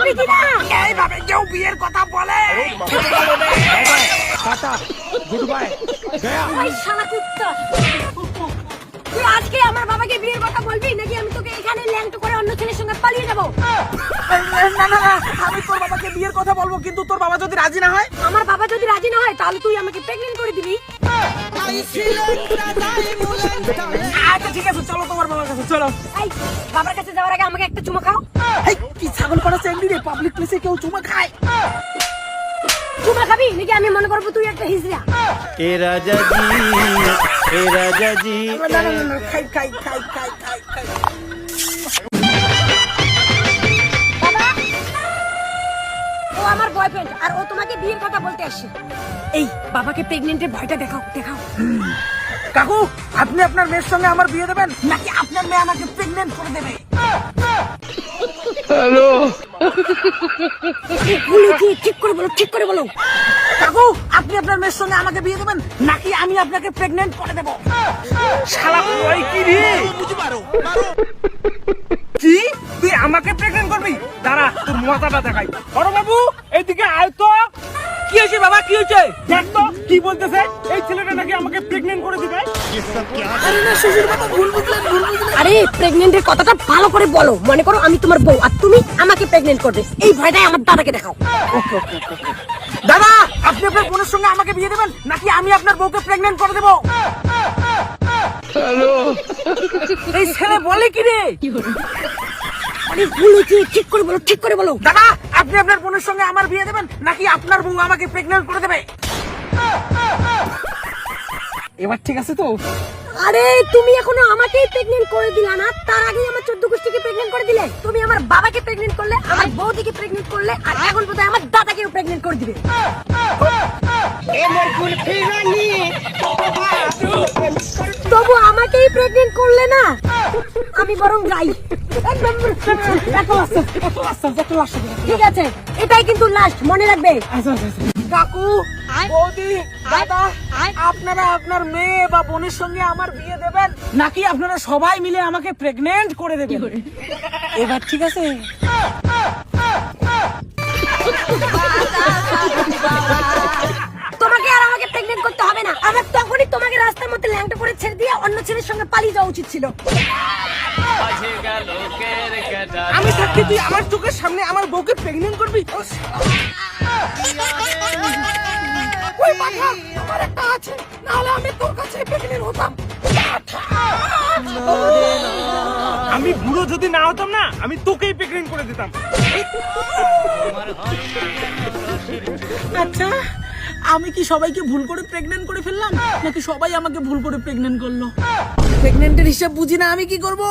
বলবি কি না এইভাবে কেউ বিয়ের কথা বলে? টাটা গুড বাই ওই শালা কুত্তা। তুই আজকে আমার বাবাকে বিয়ের কথা বলবি নাকি আমি তোকে এখানে ল্যাংটো করে অন্য ছেলের সঙ্গে পালিয়ে যাব? না না না আমি তোর বাবাকে বিয়ের কথা বলব কিন্তু তোর বাবা যদি রাজি না হয়? আমার বাবা যদি রাজি না হয় তাহলে তুই আমাকে প্রেগনেন্ট করে দিবি। আচ্ছা ঠিক আছে চলো তোমার বাবার কাছে চলো। এই বাবার কাছে যাওয়ার আগে আমাকে একটা চুমা খাও। কি ছাগল চ্যাংড়ি রে? পাবলিক প্লেসে কেউ চুমা খায়? চুমা খাবি? নাকি আমি মনে করব তুই একটা হিজড়া? এ রাজা জি এ রাজা জি। খাই খাই খাই খাই খাই খাই। ও আমার বয়ফ্রেন্ড আর ও তোমাকে বিয়ের কথা বলতে আসছে। এই বাবাকে প্রেগনেন্টের ভয়টা দেখাও দেখাও। কাকু আপনি আপনার মেয়ের সঙ্গে আমার বিয়ে দেবেন? নাকি আপনার মেয়ে আমাকে প্রেগনেন্ট করে দেবে? বলো কি ঠিক করে বলো ঠিক করে বলো। কাকু আপনি আপনার মেয়ের সঙ্গে আমাকে বিয়ে দেবেন? নাকি আমি আপনাকে প্রেগনেন্ট করে দেব? শালা কই কি রে? কি? তুই আমাকে প্রেগনেন্ট করবি? দাঁড়া তোর মাথাটা দেখাই। বড় বাবু এইদিকে আয় তো। কি হয়েছে বাবা? কি হয়েছে? দেখ তো কি বলতেছে? এই ছেলেটা নাকি আমাকে প্রেগনেন্ট করে দিবে? আরে প্রেগনেন্টের কথাটা ভালো করে বলো। মনে করো আমি তোমার বউ আর তুমি আমাকে প্রেগনেন্ট করবে। এই ভয়টাই আমার দাদাকে দেখাও। দাদা আপনি আপনার বোনের সঙ্গে আমাকে বিয়ে দেবেন? নাকি আমি আপনার বউকে প্রেগনেন্ট করে দেবো? এই ছেলে বলে কি রে? আরে ভুল হয়েছে ঠিক করে বলো ঠিক করে বলো। দাদা আপনি আপনার বোনের সঙ্গে আমার বিয়ে দেবেন? নাকি আপনার বউ আমাকে প্রেগনেন্ট করে দেবে? এবার ঠিক আছে তো? আরে তুমি এখনও আমাকেই প্রেগনেন্ট করে দিলা না? তার আগেই আমার চোদ্দ গোষ্ঠীকে প্রেগনেন্ট করে দিলে। তুমি আমার বাবাকে প্রেগনেন্ট করলে আমার বৌদিকে প্রেগনেন্ট করলে আর এখন বোধহয় আমার দাদাকেও প্রেগনেন্ট করে দিবে। তবু আমাকেই প্রেগনেন্ট করলে না আমি বরং যাই। ঠিক আছে এটাই কিন্তু লাস্ট মনে রাখবে? আচ্ছা আচ্ছা আচ্ছা। কাকু বৌদি দাদা আপনারা আপনার মেয়ে বা বোনের সঙ্গে আমার বিয়ে দেবেন? নাকি আপনারা সবাই মিলে আমাকে প্রেগনেন্ট করে দেবেন? এবার ঠিক আছে? তোমাকে আর আমাকে প্রেগনেন্ট করতে হবে না। আমার তখনই তোমাকে রাস্তার মধ্যে ল্যাংটা করে ছেড়ে দিয়ে অন্য ছেলের সঙ্গে পালিয়ে যাওয়া উচিত ছিল। আমি থাকতে তুই আমার চোখের সামনে আমার বউকে প্রেগনেন্ট করবি? ওই পাঠা আমার একটা আছে নাহলে আমি তোর কাছে প্রেগনেন্ট হতাম। আমি বুড়ো যদি না হতাম না আমি তোকেই প্রেগনেন্ট করে দিতাম। আচ্ছা আমি কি সবাইকে ভুল করে প্রেগনেন্ট করে ফেললাম? নাকি সবাই আমাকে ভুল করে প্রেগনেন্ট করল? প্রেগনেন্টের হিসাব বুঝি না, আমি কি করব?